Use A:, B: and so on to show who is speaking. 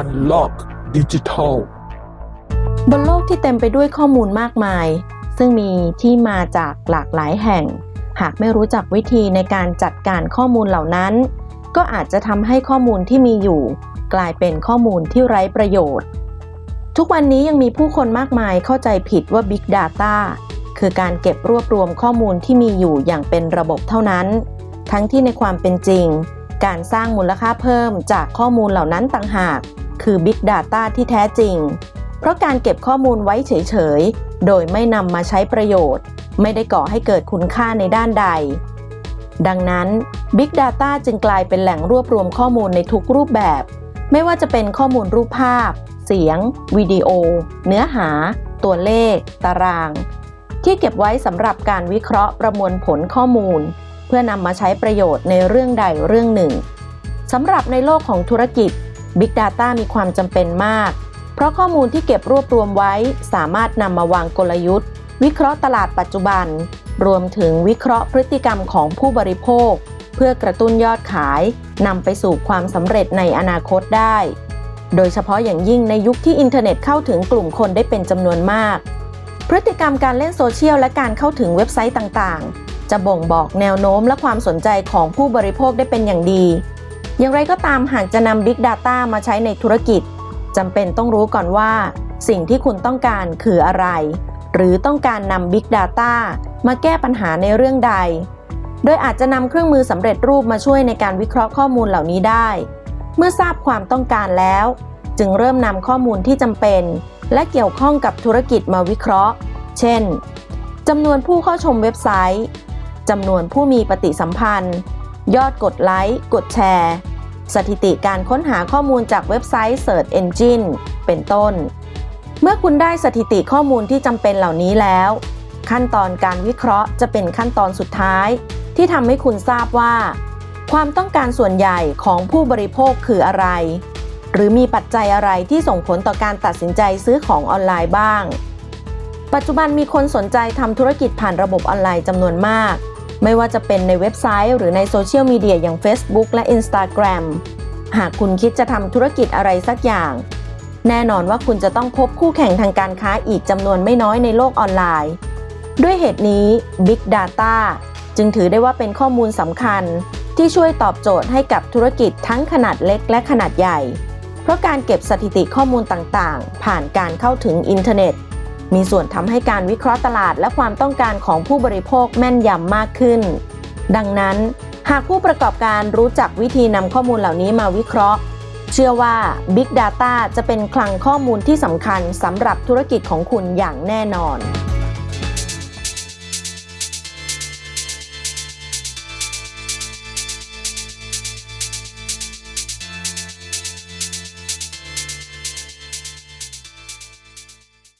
A: Unlock Digital
B: บนโลกที่เต็มไปด้วยข้อมูลมากมาย ซึ่งมีที่มาจากหลากหลายแห่ง หากไม่รู้จักวิธีในการจัดการข้อมูลเหล่านั้น ก็อาจจะทำให้ข้อมูลที่มีอยู่ กลายเป็นข้อมูลที่ไร้ประโยชน์ ทุกวันนี้ยังมีผู้คนมากมายเข้าใจผิดว่า Big Data คือการเก็บรวบรวมข้อมูลที่มีอยู่อย่างเป็นระบบเท่านั้น ทั้งที่ในความเป็นจริง การสร้างมูลค่าเพิ่มจากข้อมูลเหล่านั้นต่างหาก คือ Big Data ที่แท้จริง เพราะการเก็บข้อมูลไว้เฉย ๆ โดยไม่นำมาใช้ประโยชน์ ไม่ได้ก่อให้เกิดคุณค่าในด้านใด ดังนั้น Big Data จึงกลายเป็นแหล่งรวบรวมข้อมูลในทุกรูปแบบ ไม่ว่าจะเป็นข้อมูลรูปภาพ เสียง วิดีโอ เนื้อหา ตัวเลข ตาราง ที่เก็บไว้สำหรับการวิเคราะห์ประมวลผลข้อมูล เพื่อนำมาใช้ประโยชน์ในเรื่องใดเรื่องหนึ่งสำหรับในโลกของธุรกิจ Big Data มีความจำเป็นมาก เพราะข้อมูลที่เก็บรวบรวมไว้ สามารถนำมาวางกลยุทธ์ วิเคราะห์ตลาดปัจจุบัน รวมถึงวิเคราะห์พฤติกรรมของผู้บริโภค เพื่อกระตุ้นยอดขายนำไปสู่ความสำเร็จในอนาคตได้ โดยเฉพาะอย่างยิ่งในยุคที่อินเทอร์เน็ตเข้าถึงกลุ่มคนได้เป็นจำนวนมาก พฤติกรรมการเล่นโซเชียลและการเข้าถึงเว็บไซต์ต่างๆ จะบ่งบอกแนวโน้มและความสนใจของผู้บริโภคได้เป็นอย่างดี อย่างไรก็ตามหากจะนำ Big Data มาใช้ในธุรกิจจำเป็นต้องรู้ก่อนว่า สิ่งที่คุณต้องการคืออะไร หรือต้องการนำ Big Data มาแก้ปัญหาในเรื่องใด โดยอาจจะนำเครื่องมือสำเร็จรูปมาช่วยในการวิเคราะห์ข้อมูลเหล่านี้ได้ เมื่อทราบความต้องการแล้ว จึงเริ่มนำข้อมูลที่จำเป็น และเกี่ยวข้องกับธุรกิจมาวิเคราะห์ เช่นจำนวนผู้เข้าชมเว็บไซต์จำนวนผู้มีปฏิสัมพันธ์ ยอดกดไลค์ กดแชร์ สถิติการค้นหาข้อมูลจากเว็บไซต์ Search Engine เป็นต้น เมื่อคุณได้สถิติข้อมูลที่จำเป็นเหล่านี้แล้ว ขั้นตอนการวิเคราะห์จะเป็นขั้นตอนสุดท้าย ที่ทำให้คุณทราบว่า ความต้องการส่วนใหญ่ของผู้บริโภคคืออะไร หรือมีปัจจัยอะไรที่ส่งผลต่อการตัดสินใจซื้อของออนไลน์บ้าง ปัจจุบันมีคนสนใจทำธุรกิจผ่านระบบออนไลน์จำนวนมาก ไม่ว่าจะเป็นในเว็บไซต์ หรือในโซเชียลมีเดียอย่าง Facebook และ Instagram หากคุณคิดจะทำธุรกิจอะไรสักอย่าง แน่นอนว่าคุณจะต้องพบคู่แข่งทางการค้าอีกจำนวนไม่น้อยในโลกออนไลน์ ด้วยเหตุนี้ Big Data จึงถือได้ว่าเป็นข้อมูลสำคัญ ที่ช่วยตอบโจทย์ให้กับธุรกิจทั้งขนาดเล็กและขนาดใหญ่ เพราะการเก็บสถิติข้อมูลต่างๆ ผ่านการเข้าถึงอินเทอร์เน็ต มีส่วนทำให้การวิเคราะห์ตลาดและความต้องการของผู้บริโภคแม่นยำมากขึ้น ดังนั้น หากผู้ประกอบการรู้จักวิธีนำข้อมูลเหล่านี้มาวิเคราะห์ เชื่อว่า Big Data จะเป็นคลังข้อมูลที่สำคัญสำหรับธุรกิจของคุณอย่างแน่นอน